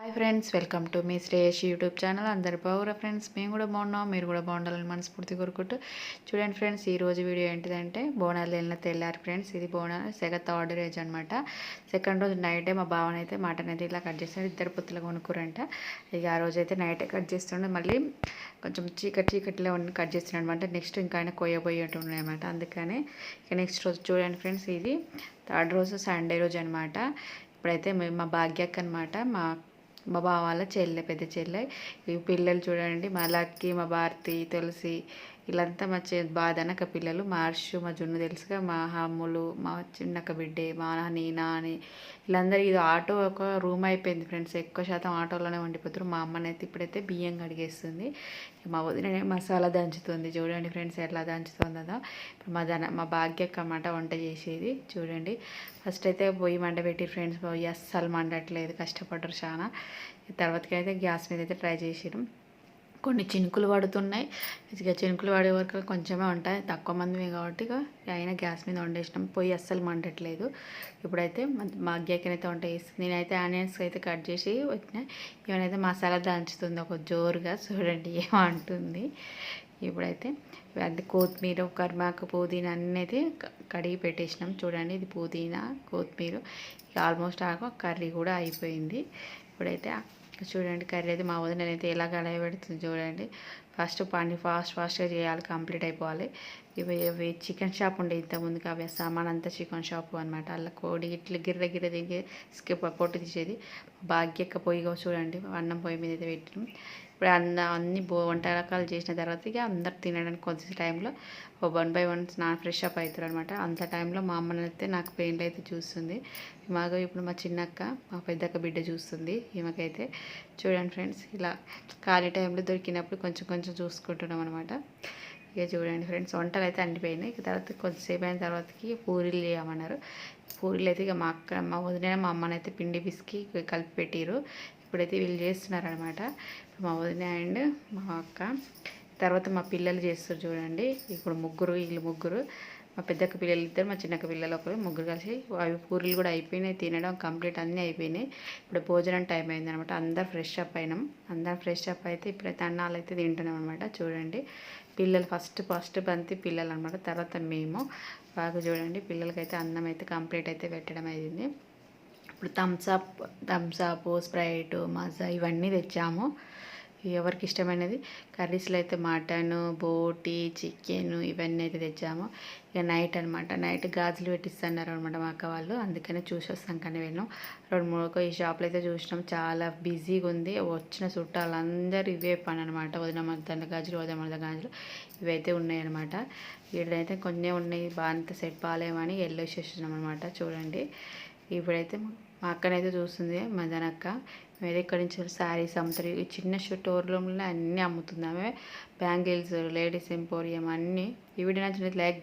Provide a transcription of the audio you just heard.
Hi friends welcome to మీ Shreyas YouTube channel. అందరు బాగురా ఫ్రెండ్స్? మేము కూడా బాగున్నాం మీరు కూడా బాగుండాలని మనస్ఫూర్తి కోరుకుంటూ. చూడండి ఫ్రెండ్స్ ఈ రోజు వీడియో ఏంటిదంటే బోనాలు వెళ్ళిన తెల్లారు ఫ్రెండ్స్ ఇది బోనాలు సెగ థర్డ్ రేజ్ అనమాట సెకండ్ రోజు నైటే మా భావన అయితే మటన్ అయితే ఇలా కట్ చేస్తాడు ఇద్దరు పుత్తులు కొనుక్కురంట. ఇక ఆ రోజు అయితే నైటే కట్ చేస్తుండే. మళ్ళీ కొంచెం చీకటి చీకటిలో ఉండి కట్ చేస్తున్నాడు అనమాట నెక్స్ట్ ఇంకా ఆయన కొయ్యబోయేట్టు ఉన్నాయి అనమాట అందుకని ఇక నెక్స్ట్ రోజు చూడండి ఫ్రెండ్స్ ఇది థర్డ్ రోజు సండే రోజు అనమాట ఇప్పుడైతే మేము మా భాగ్యక్క అనమాట మా మా బావ వాళ్ళ చెల్లె పెద్ద చెల్లె. ఈ పిల్లలు చూడండి మా లక్కి మా భారతి తులసి వీళ్ళంతా మా చే చె బాధనక పిల్లలు. మా హర్షు మా జున్ను తెలుసుగా మా హమ్ములు మా చిన్నక బిడ్డే మా నాని నాని. వీళ్ళందరూ ఇది ఆటో ఒక రూమ్ అయిపోయింది ఫ్రెండ్స్. ఎక్కువ శాతం ఆటోలోనే వండిపోతారు మా అమ్మనైతే ఇప్పుడైతే బియ్యం కడిగేస్తుంది. మా వదిన మసాలా దంచుతుంది. చూడండి ఫ్రెండ్స్ ఎట్లా దంచుతుందో ఇప్పుడు మా దన మా భాగ్యక్క అన్నమాట వంట చేసేది. చూడండి. ఫస్ట్ అయితే పొయ్యి మండబెట్టి ఫ్రెండ్స్ పొయ్యి అస్సలు మండట్లేదు. కష్టపడ్డారు చాలా. తర్వాతకి అయితే గ్యాస్ మీద అయితే ట్రై చేసినాం కొన్ని చినుకులు పడుతున్నాయి. ఇక చినుకులు పడే వరకు కొంచెమే ఉంటాయి. తక్కువ మందిమే కాబట్టి ఇక అయినా గ్యాస్ మీద వండేసినాం. పొయ్యి అస్సలు మండట్లేదు. ఇప్పుడైతే మా వంట చేస్తుంది నేనైతే ఆనియన్స్ అయితే కట్ చేసి వచ్చినాయి ఏమైనా మసాలా దంచుతుంది ఒక జోరుగా. చూడండి ఏమంటుంది ఇప్పుడైతే అది కొత్తిమీర కరిమాకు పుదీనా అన్నీ కడిగి పెట్టేసినాం. చూడండి ఇది పుదీనా కొత్తిమీర. ఆల్మోస్ట్ ఆగ కర్రీ కూడా అయిపోయింది. ఇప్పుడైతే చూడండి కర్రీ అయితే మా వదిన అయితే ఎలా కడాయి పెడుతుంది చూడండి. ఫస్ట్ పని ఫాస్ట్ ఫాస్ట్గా చేయాలి కంప్లీట్ అయిపోవాలి. ఇవి ఇవి చికెన్ షాప్ ఉండే ఇంతకుముందుకు అవి సామాన్ అంతా చికెన్ షాప్ అనమాట అలా కోడి ఇట్లా గిర్ర గిర్ర దిగి స్కిప్ పొట్టు తీసేది. భాగ్యక్క పొయ్యి చూడండి అన్నం పొయ్యి మీద అయితే పెట్టినాం. ఇప్పుడు అన్న అన్ని బో వంట రకాలు చేసిన తర్వాత ఇక అందరు తినడానికి కొంచెం టైంలో వన్ బై వన్ నాన్ ఫ్రెష్ అప్ అవుతారు అనమాట అంత టైంలో మా అమ్మని అయితే నాకు పెయిన్లు అయితే చూస్తుంది. మాకు ఇప్పుడు మా చిన్నక్క మా పెద్దక్క బిడ్డ చూస్తుంది ఈమెకైతే. చూడండి ఫ్రెండ్స్ ఇలా ఖాళీ టైంలో దొరికినప్పుడు కొంచెం కొంచెం చూసుకుంటున్నాం అనమాట ఇక చూడండి ఫ్రెండ్స్ వంటలు అయితే అండిపోయినాయి. ఇక తర్వాత కొద్దిసేపు అయిన తర్వాతకి పూరీలు చేయమన్నారు. పూరీలు అయితే ఇక మా అక్క మా వదిన మా అమ్మనైతే పిండి పిసికి కలిపి పెట్టిరు ఇప్పుడైతే వీళ్ళు చేస్తున్నారనమాట. మా వదిన అండ్ మా అక్క. తర్వాత మా పిల్లలు చేస్తారు చూడండి. ఇప్పుడు ముగ్గురు వీళ్ళు ముగ్గురు. మా పెద్దక్క పిల్లలు ఇద్దరు మా చిన్నక్క పిల్లలు ఒకరు ముగ్గురు కలిసి అవి పూరీలు కూడా అయిపోయినాయి తినడం కంప్లీట్ అన్నీ అయిపోయినాయి. ఇప్పుడు భోజనం టైం అయింది అనమాట అందరు ఫ్రెష్ అప్ అయినాం. అందరు ఫ్రెష్ అప్ అయితే ఇప్పుడైతే అన్నాలు అయితే తింటున్నాం అనమాట చూడండి. పిల్లలు ఫస్ట్ ఫస్ట్ బంతి పిల్లలు అనమాట తర్వాత మేము. బాగా చూడండి. పిల్లలకైతే అన్నం అయితే కంప్లీట్ అయితే పెట్టడం అయింది. ఇప్పుడు థమ్స్అప్ థమ్స్అప్ స్ప్రైట్ మజా ఇవన్నీ తెచ్చాము. ఎవరికి ఇష్టమైనది? కర్రీస్లో అయితే మటన్ బోటి చికెన్ ఇవన్నీ అయితే తెచ్చాము. ఇక నైట్ అనమాట నైట్ గాజులు పెట్టిస్తున్నారు అనమాట మా అక్క వాళ్ళు. అందుకనే చూసి వస్తాం కానీ వెళ్ళాం. రెండు మూడు ఈ షాప్లో అయితే చూసినాం. చాలా బిజీగా ఉంది. వచ్చిన చుట్టాలు అందరూ ఇవే పని అనమాట వదినమర్దండ గాజులు వదినమర్ద గాజులు ఇవైతే ఉన్నాయన్నమాట వీళ్ళైతే కొన్ని ఉన్నాయి. బాగా సెట్ బాగాలేమని వెళ్ళేసేసినాం అనమాట చూడండి. ఇప్పుడైతే మా అక్కనైతే చూస్తుంది మదనక్క. వేరే ఇక్కడి నుంచి శారీస్ అమ్ముతారు. ఈ చిన్న స్టోర్లో అన్నీ అమ్ముతుంది ఆమె. బ్యాంగిల్స్ లేడీస్ ఎంపోరియం అన్నీ. ఈ వీడియో నచ్చినట్టు లైక్